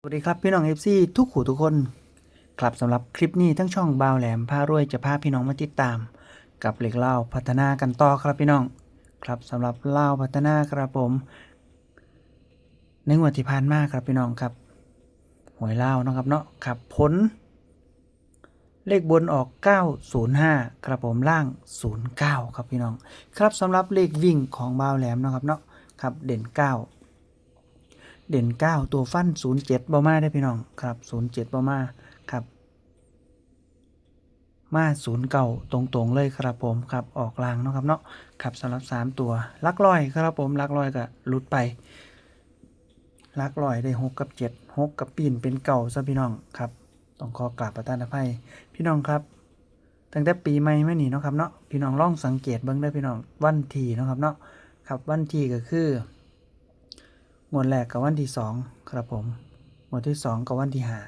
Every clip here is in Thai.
สวัสดีครับพี่น้องเอฟซีทุกขู่ทุกคนครับสำหรับคลิปนี้ทั้งช่องบาวแหลมพารวยจะพาพี่น้องมาติดตาม กับเหล็กเล่าพัฒนากันต่อครับพี่น้อง ครับสำหรับเล่าพัฒนาครับผมในงวดที่ผ่านมาครับพี่น้องครับหวยเล่านะครับเนาะครับผล เลขบนออก 905 ครับผมล่าง 09 ครับพี่น้อง ครับสำหรับเลขวิ่งของบาวแหลมนะครับเนาะครับเด่น 9 เด่น9ตัวฟัน07บ่มาได้พี่น้องครับ07บ่มาครับ มา0เก่าตรงๆเลยครับผมครับออกลางเนาะครับเนาะครับสำหรับ3ตัวลักลอยครับผมลักลอยก็หลุดไปลักลอยได้6กับ7 6กับปีนเป็นเก่าซะพี่น้องครับต้องขอกราบประทานอภัยพี่น้องครับตั้งแต่ปีใหม่มานี่เนาะครับเนาะพี่น้องลองสังเกตเบิ่งได้พี่น้องวันที่เนาะครับเนาะครับวันที่ก็คือ งวดแรกกับวันที่สองครับผม งวดที่สองกับวันที่ห้า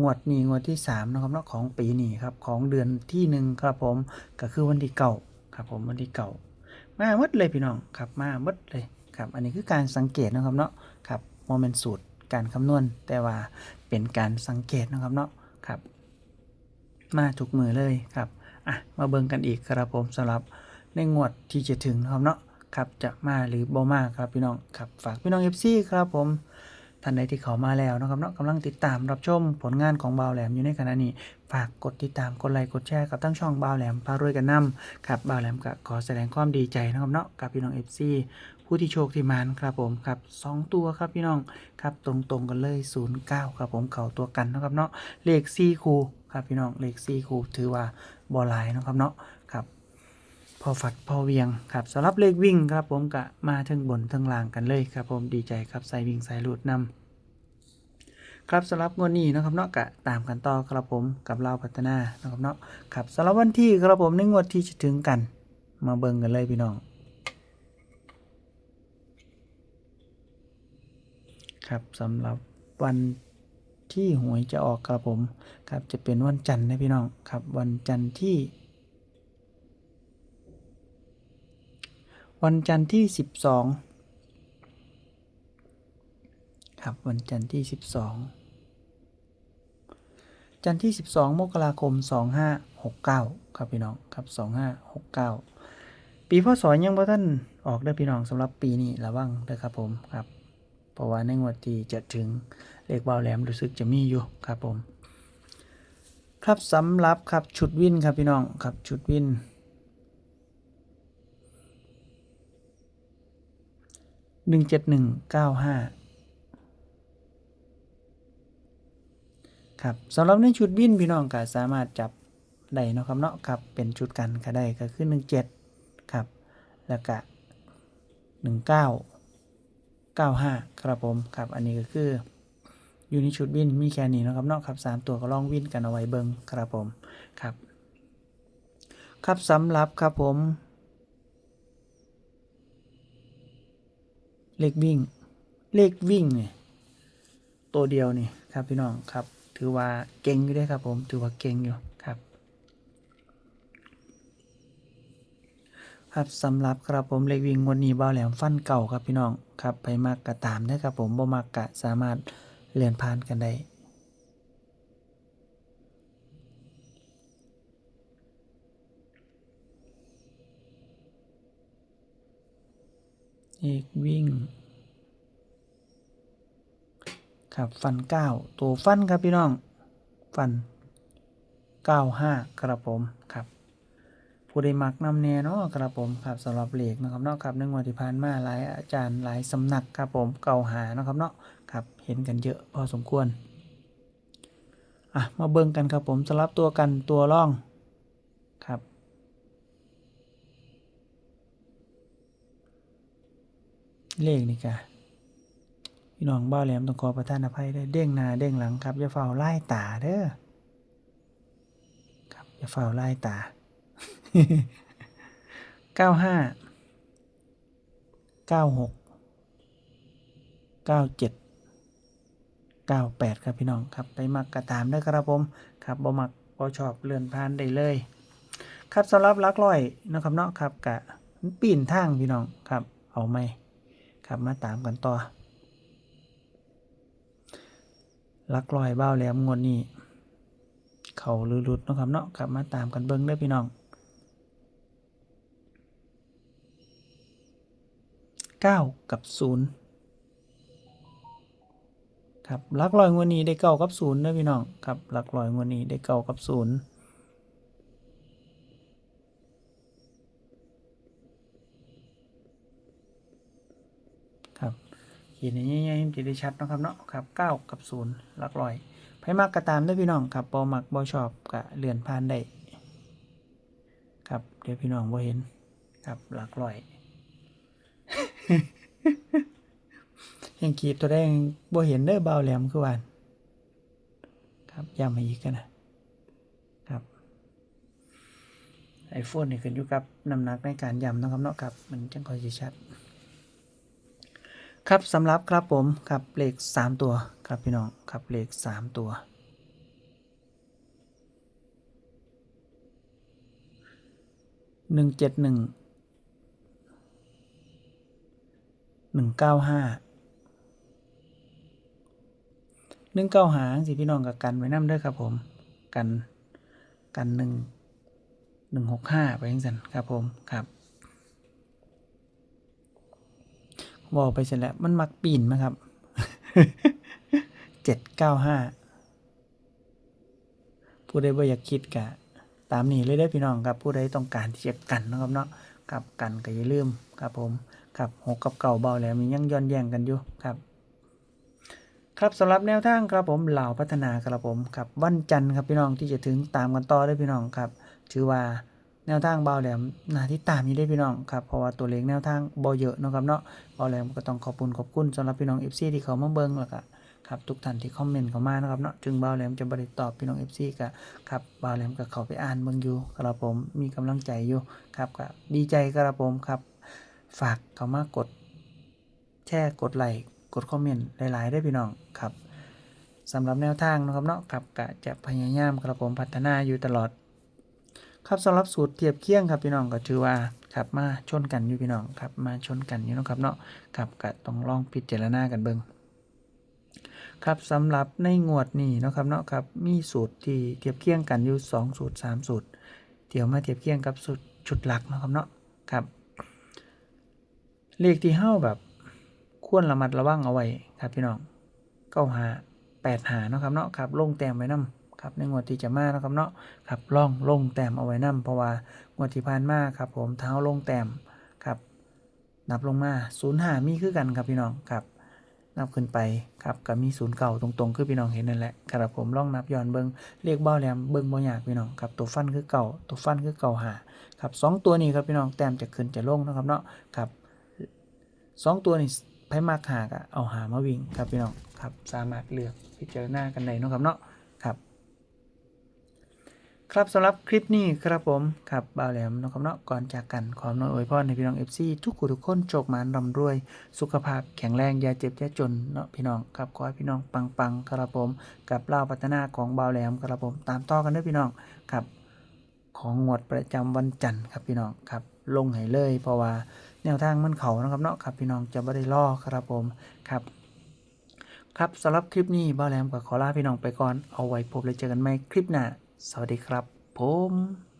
งวดนี้งวดที่สามนะครับเนาะของปีนี้ครับของเดือนที่หนึ่งครับผมก็คือวันที่เก่าครับผมวันที่เก่ามาหมดเลยพี่น้องครับมาหมดเลยครับ อันนี้คือการสังเกตนะครับเนาะครับโมเมนต์สูตรการคำนวณ แต่ว่าเป็นการสังเกตนะครับเนาะครับ มาทุกมือเลยครับอะมาเบิ่งกันอีกครับผมสำหรับในงวดที่จะถึงนะครับเนาะ ครับจะมาหรือบ่มาครับพี่น้องครับฝากพี่น้อง FC ครับผมท่านใดที่เขามาแล้วนะครับเนาะกำลังติดตามรับชมผลงานของบ่าวแหลมอยู่ในขณะนี้ ฝากกดติดตามกดไลค์กดแชร์กับทั้งช่องบ่าวแหลมพารวยกันนำครับบ่าวแหลมก็ขอแสดงความดีใจนะครับเนาะกับพี่น้อง FC ผู้ที่โชคที่มานครับผมครับสองตัวครับพี่น้องครับตรงๆกันเลย 09 ครับผมเข่าตัวกันนะครับเนาะเลข4คูครับพี่น้องเลข4คูถือว่าบ่หลายนะครับเนาะ พอฝัดพอเวียงครับสำหรับเลขวิ่งครับผมกะมาทั้งบนทั้งล่างกันเลยครับผมดีใจครับใส่วิ่งใส่หลุดนำครับสำหรับงวดนี้นะครับเนาะกะตามกันต่อครับผมกับเราพัฒนานะครับเนาะครับสำหรับวันที่ครับผมในงวดที่จะถึงกัน มาเบิ่งกันเลยพี่น้องครับสำหรับวันที่หวยจะออกครับผมครับจะเป็นวันจันทร์นะพี่น้องครับวันจันทร์ที่ วันจันทร์ที่สิบสองครับ วันจันทร์ที่สิบสองจันทร์ที่สิบสองมกราคมสองห้าหกเก้าครับพี่น้อง ครับสองห้าหกเก้าปีพศยังบ่ท่านออกได้พี่น้องสำหรับปีนี้ระวังเด้อครับผม ครับ เพราะว่าในงวดที่จะถึงเลขเบาแหลมรู้สึกจะมีอยู่ครับผม ครับสำหรับครับชุดวินครับพี่น้อง ครับชุดวิน หนึ่งเจ็ดหนึ่งเก้าห้าครับสำหรับในชุดวินพี่น้องก็สามารถจับได้นะครับเนาะครับเป็นชุดกันก็ได้ก็คือหนึ่งเจ็ดครับแล้วก็หนึ่งเก้าเก้าห้าครับผมครับอันนี้ก็คืออยู่ในชุดวินมีแค่นี้นะครับเนาะครับสามตัวก็ลองวินกันเอาไว้เบิ้งครับผมครับ ครับสำหรับครับผม เลขวิ่ง เลขวิ่งเนี่ยตัวเดียวนี่ครับพี่น้องครับ ถือว่าเก่งอยู่ด้ครับ ผมถือว่าเก่งอยู่ครับ ครับสำหรับครับผมเลขวิ่งวันนี้บ้าวแหลมฟันเก่าครับพี่น้องครับไปมากกะตามได้ครับผมบ่มากกะสามารถเลื่อนผ่านกันได้ เลขวิ่ง ครับฟันเก้าตัวฟันครับพี่น้อง ฟันเก้าห้าครับผมครับผู้ใดมักนำแน่เนาะครับผมครับสำหรับเหล็กนะครับเนาะครับในงวดที่ผ่านมาหลายอาจารย์หลายสำนักครับผมเก่าหานะครับเนาะครับเห็นกันเยอะพอสมควรอะมาเบิ่งกันครับผมสำหรับตัวกันตัวร่องครับ เลขนี่กะพี่น้องบ้าแหลมต้องขอประทานอภัยด้วยเด้งหน้าเด้งหลังครับอย่าเฝ้าไล่ตาเด้อครับอย่าเฝ้าไล่ตาเก้าห้าเก้าหกเก้าเจ็ดเก้าแปดครับพี่น้องครับไปมักกระตามได้อครับผมครับบ่มักบ่ชอบเลื่อนผ่านได้เลย ครับสำหรับลักร้อยนะครับเนาะครับกะปีนทางพี่น้องครับเอาไหม ครับมาตามกันต่อลักลอยเบ้าแหลมงวดนี้ เขาลือหลุดนะครับเนาะกลับมาตามกันเบิ้งเด้อพี่น้องเก้ากับศูนย์ครับลักลอยงวดนี้ได้เก้ากับศูนย์เด้อพี่น้องครับลักลอยงวดนี้ได้เก้ากับศูนย์ครับ ขีดนี้ง่ายๆมันจะได้ชัดนะครับเนาะครับเก้ากับศูนย์ลักลอยไผมักก็ตามด้วยพี่น้องครับบ่มักบ่ชอบก็เลื่อนผ่านได้ครับเดี๋ยวพี่น้องบ่เห็นครับหลักร้อยยังขีดตัวแดงบ่เห็นเด้อเบาแหลมคือวานครับย้ำอีกกันนะครับไอโฟนนี่ขึ้นอยู่กับน้ำหนักในการย้ำนะครับเนาะครับ มันจังคอยสิชัด ครับสำหรับครับผมครับเลขสามตัวครับพี่น้องครับเลขสามตัว หนึ่งเจ็ดหนึ่ง หนึ่งเก้าห้า หนึ่งเก้าหางสิพี่น้องกับกันไว้น้ำเด้อครับผมกันกันหนึ่งหนึ่งหกห้าไปยังสันครับผมครับ บอกไปเสร็จแล้ว มันมักปีนไหมครับเจ็ดเก้าห้าผู้ใดบ่อยากคิดกะ ตามนี้เลยได้พี่น้องครับ ผู้ใดต้องการที่จะกันนะครับเนาะกับกันก็อย่าลืมครับผมครับหกกับเก่าเบาแล้วมียังย้อนแย่งกันอยู่ครับครับสำหรับแนวทางครับผมเหล่าพัฒนาครับผมครับวันจันทร์ครับพี่น้องที่จะถึงตามกันต่อได้พี่น้องครับ ถือว่า แนวทางเบาแหลมนาที่ตามนี้ได้พี่น้องครับเพราะว่าตัวเลขแนวทางบ่เยอะนะครับเนาะเบาแหลมก็ต้องขอบคุณขอบคุณสำหรับพี่น้อง FC ที่เขามาเบิ่งแล้วก็ครับทุกท่านที่คอมเมนต์เข้ามานะครับเนาะถึงเบาแหลมจะบริตอบพี่น้อง FC ก็ครับเบาแหลมก็เขาไปอ่านเบิ่งอยู่ครับผมมีกำลังใจอยู่ครับก็ดีใจครับผมครับ ฝากเข้ามากด แชร์กดไลค์กดคอมเมนต์หลายๆได้พี่น้องครับสำหรับแนวทางนะครับเนาะครับก็จะพยายามครับผมพัฒนาอยู่ตลอด ครับสำหรับสูตรเทียบเคียงครับพี่น้องก็ถือว่าครับมาชนกันอยู่พี่น้องครับมาชนกันอยู่นะครับเนาะครับก็ต้องลองพิจารณากันเบิ่งครับสำหรับในงวดนี้นะครับเนาะครับมีสูตรที่เทียบเคียงกันอยู่สองสูตรสามสูตร เดี๋ยวมาเทียบเคียงกับสูตรชุดหลักนะครับเนาะครับเลขที่เฮ้าแบบควรระมัดระวังเอาไว้ครับพี่น้องเก้าหาแปดหาเนาะครับเนาะครับลงแต้มไว้นํ ครับในงวดที่จะมานะครับเนาะครับล่องลงแต้มเอาไว้นํเพราะว่างวดที่ผ่านมาครับผมเท้าลงแต้มครับนับลงมาศูนย์หามีคือกันครับพี่น้องครับนับขึ้นไปครับก็มีศูนย์เก่าตรงๆ คือพี่น้องเห็นนั่นแหละครับผมล่องนับย้อนเบิงเรียกเบ้าแหลมเบิงบ่ยากพี่น้องครับตัวฟันคือเก่าตัวฟันคือเก่าหาครับสองตัวนี้ครับพี่น้องแต้มจะขึ้นจะลงนะครับเนาะครับสองตัวนี่ไพ่มากหากเอาหามาวิ่งครับพี่น้องครับสามารถเลือกพิจารณากันได้นะครับเนาะ ครับสำหรับคลิปนี้ครับผมครับบ่าวแหลมเนาะครับเนาะก่อนจากกันขออำนวยอวยพรในพี่น้อง FC ทุกคนทุกคนโชคหมานร่ำรวย สุขภาพแข็งแรงอย่าเจ็บอย่าจนเนาะพี่น้องครับขอให้พี่น้องปังๆครับผม กับเล่าพัฒนาของบ่าวแหลมครับผม ตามต่อกันด้วยพี่น้องครับของงวดประจำวันจันทร์ครับพี่น้องครับลงให้เลย เพราะว่าแนวทางมันเขานะครับเนาะครับพี่น้องจะไม่ได้ล่อครับผมครับครับสำหรับคลิปนี้บ้าวแหลมกับขอลาพี่น้องไปก่อนเอาไว้พบเลยเจอกันใหม่คลิปหน้า สวัสดีครับผม